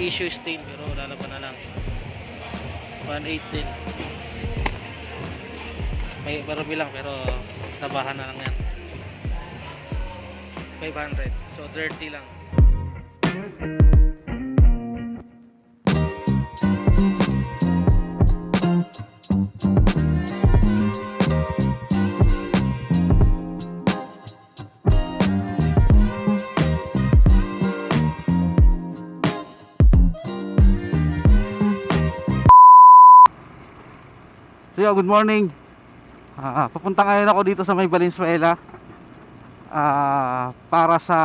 Issue still pero lalaban na lang. 1.8 din. May marami lang pero nabahan na lang yan. 500. So 30 lang. So yeah, good morning. Ah, papunta ngayon ako dito sa May Valenzuela ah, para sa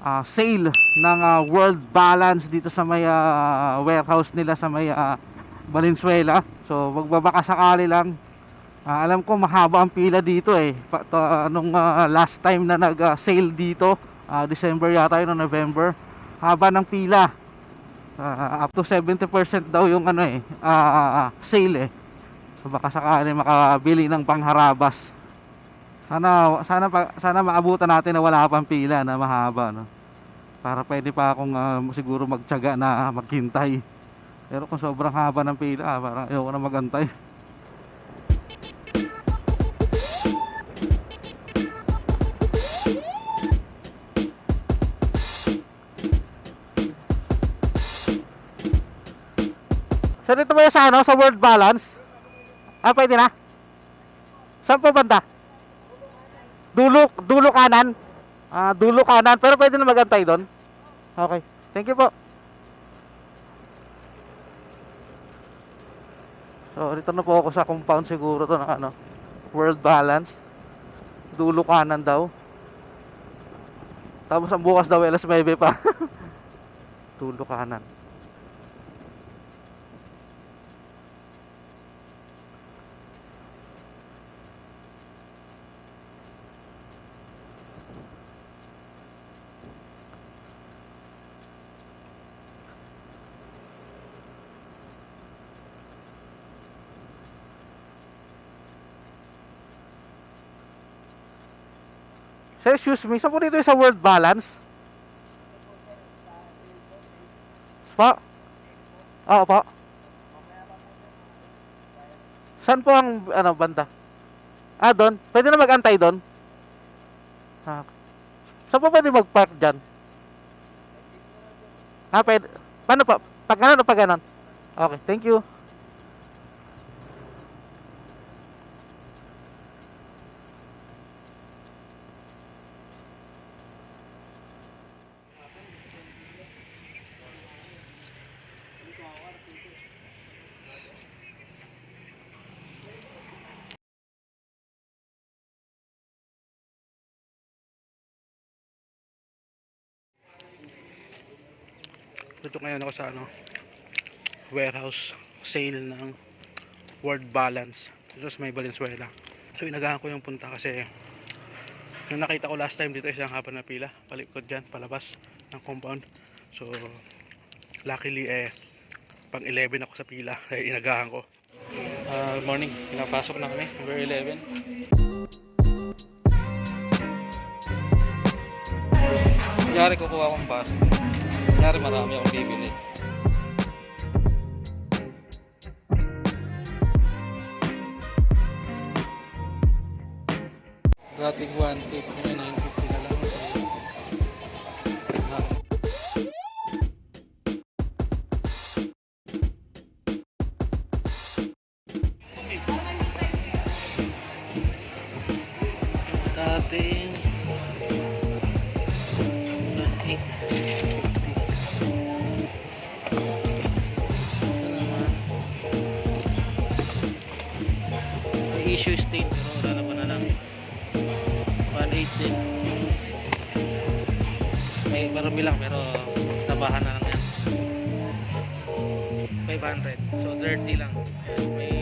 ah, sale ng ah, World Balance dito sa may ah, warehouse nila sa may ah, Valenzuela. So magbabaka sakali lang. Ah, alam ko mahaba ang pila dito eh. Pa, to, ah, nung ah, last time na nag-sale dito, ah, December yata yun o November, haba ng pila. Ah, up to 70% daw yung ano eh, ah, sale eh. So baka sakali makabili ng pangharabas. Sana sana pa, sana maabutan natin na wala pang pila na mahaba no. Para pwede pa akong ah, siguro magtiyaga na maghintay. Pero kung sobrang haba ng pila, ah, parang ayoko na magantay. So dito ba sa ano, sa World Balance? Ah, pwede na? Saan po banda? Dulo, dulo kanan? Ah, dulo kanan. Pero pwede na magantay doon? Okay. Thank you po. So, dito na po ako sa compound siguro to ng ano, World Balance. Dulo kanan daw. Tapos ang bukas daw, alas 9 pa. dulo kanan. Sir, excuse me, saan po dito sa World Balance? Pa? Oo po. Saan po ang ano, banda? Ah, doon? Pwede na mag-antay doon? Ah. Saan po pwede mag-park dyan? Ah, pwede. Paano pa? Pag ganon o pag ganon? Okay, thank you. Dito ngayon ako sa ano, warehouse sale ng World Balance. Dito sa may Valenzuela. So inagahan ko yung punta kasi nung nakita ko last time dito isang haba na pila. Palikod dyan, palabas ng compound. So luckily eh pang 11 ako sa pila. Kaya inagahan ko. Good morning. Pinapasok na kami. Number 11. Yari kukuha akong bus. Yari marami akong bibili. Dating 150 ngayon 950 na 180. Issue still pero lalaban na lang. 1.8 din. May marami lang pero nabahan na lang yan. 500. So 30 lang. May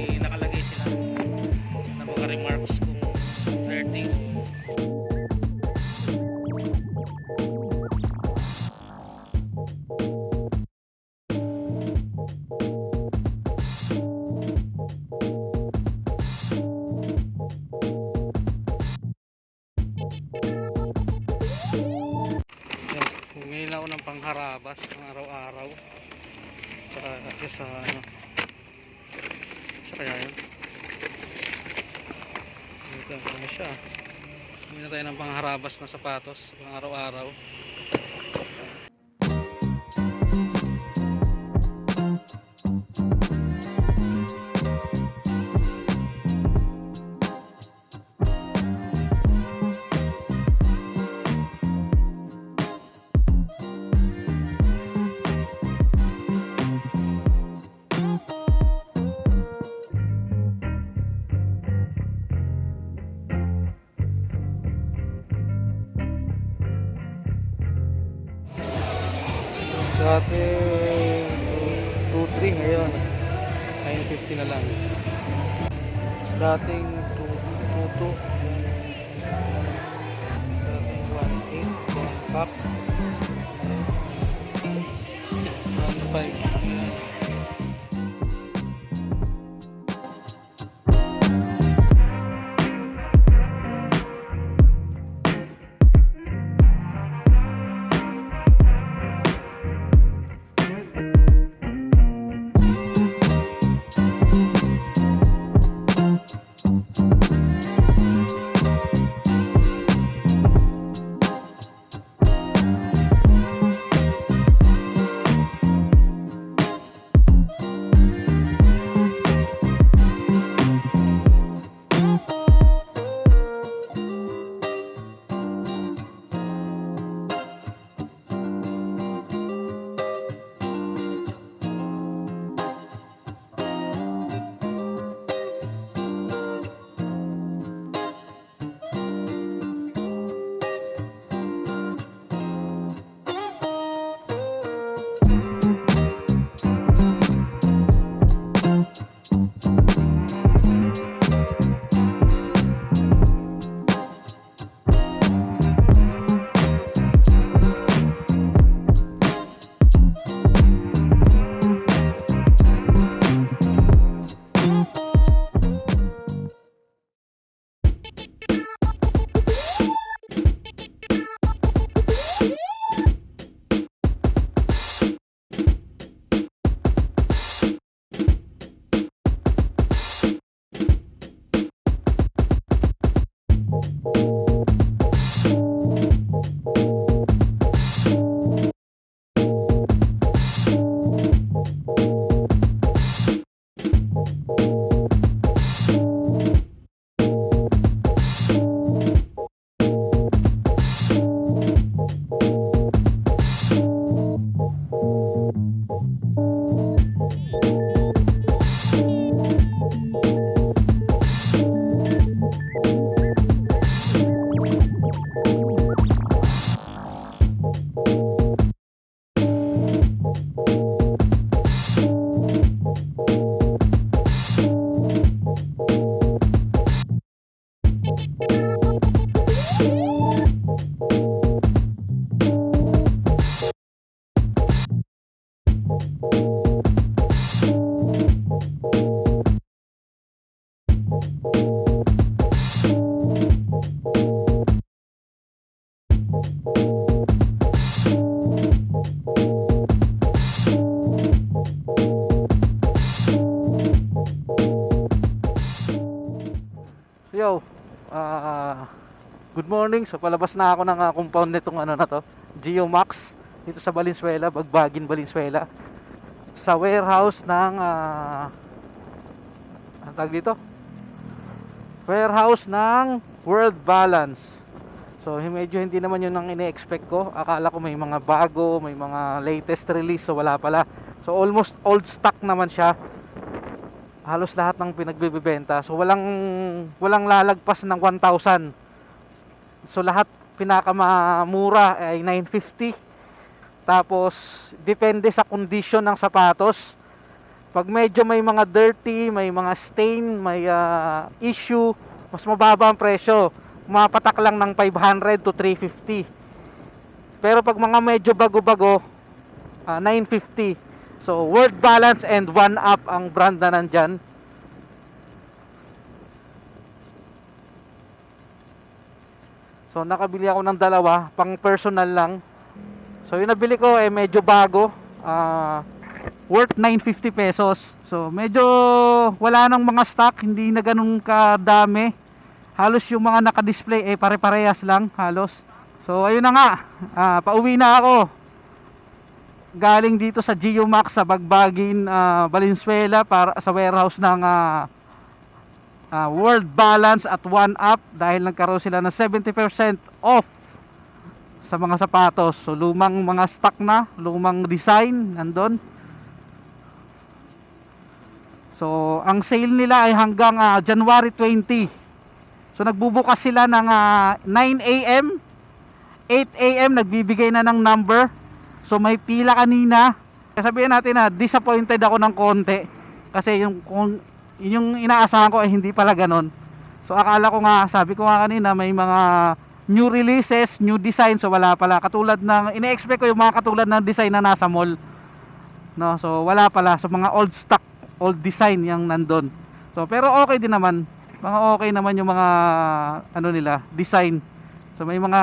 Pangharabas pang araw-araw. Saka sa ano sa kaya yun. Dito ano siya? Hindi na tayo ng pangharabas na sapatos pang araw-araw ngayon 9.50 na lang. Dating 2-2 Dating 1.8 1 pack 1.5 morning. So palabas na ako ng ah, compound nitong ano na to, Geomax dito sa Valenzuela, Bagbagin, Valenzuela. Sa warehouse ng ah ang tawag dito? Warehouse ng World Balance. So medyo hindi naman yun ang ine-expect ko. Akala ko may mga bago, may mga latest release so wala pala. So almost old stock naman siya halos lahat ng pinagbibenta. So walang walang lalagpas ng 1,000. So lahat pinakamamura ay 950. Tapos depende sa condition ng sapatos. Pag medyo may mga dirty, may mga stain, may ah, issue, mas mababa ang presyo. Mapatak lang ng 500 to 350. Pero pag mga medyo bago-bago, ah, 950. So, World Balance and One Up ang brand na nandyan. So, nakabili ako ng dalawa, pang personal lang. So yung nabili ko eh medyo bago. Ah, worth 950 pesos. So medyo wala nang mga stock, hindi na ganun kadami. Halos yung mga naka-display eh pare-parehas lang halos. So ayun na nga, ah, pauwi na ako. Galing dito sa Geomax sa Bagbagin, ah, Valenzuela para sa warehouse ng ah, ah, World Balance at One Up dahil nagkaroon sila ng 70% off sa mga sapatos. So lumang mga stock na, lumang design nandun. So ang sale nila ay hanggang ah, January 20. So nagbubukas sila ng ah, 9 AM, 8 AM nagbibigay na ng number. So may pila kanina. Sabihin natin na disappointed ako ng konti kasi yung kung yung inaasahan ko ay hindi pala ganon. So akala ko nga, sabi ko nga kanina may mga new releases, new design so wala pala katulad ng ine-expect ko yung mga katulad ng design na nasa mall. No, so wala pala so mga old stock, old design yung nandun. So pero okay din naman. Mga okay naman yung mga ano nila, design. So may mga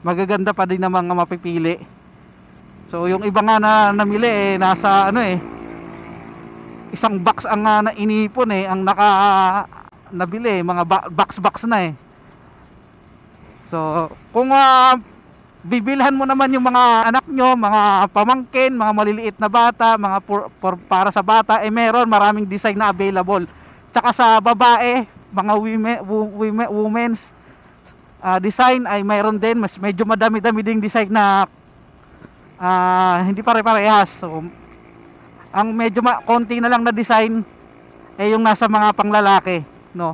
magaganda pa din na mga mapipili. So yung iba nga na namili eh nasa ano eh isang box ang uh, na inipon eh ang naka nabili eh, mga box box na eh. So kung ah, bibilhan mo naman yung mga anak nyo, mga pamangkin, mga maliliit na bata, mga por- por- para sa bata, eh meron maraming design na available. Tsaka sa babae, mga women, women, women's ah, design ay mayroon din, mas medyo madami-dami ding design na ah, hindi pare-parehas. So, ang medyo ma- konti na lang na design eh yung nasa mga panglalaki, no.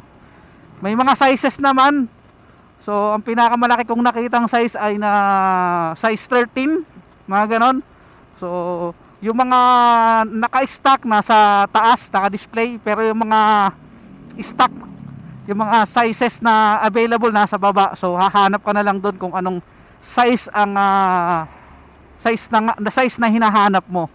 May mga sizes naman. So, ang pinakamalaki kong nakitang size ay na size 13, mga ganon. So, yung mga naka-stock nasa taas, naka-display, pero yung mga stock, yung mga sizes na available nasa baba. So, hahanap ka na lang doon kung anong size ang ah, size na size na hinahanap mo.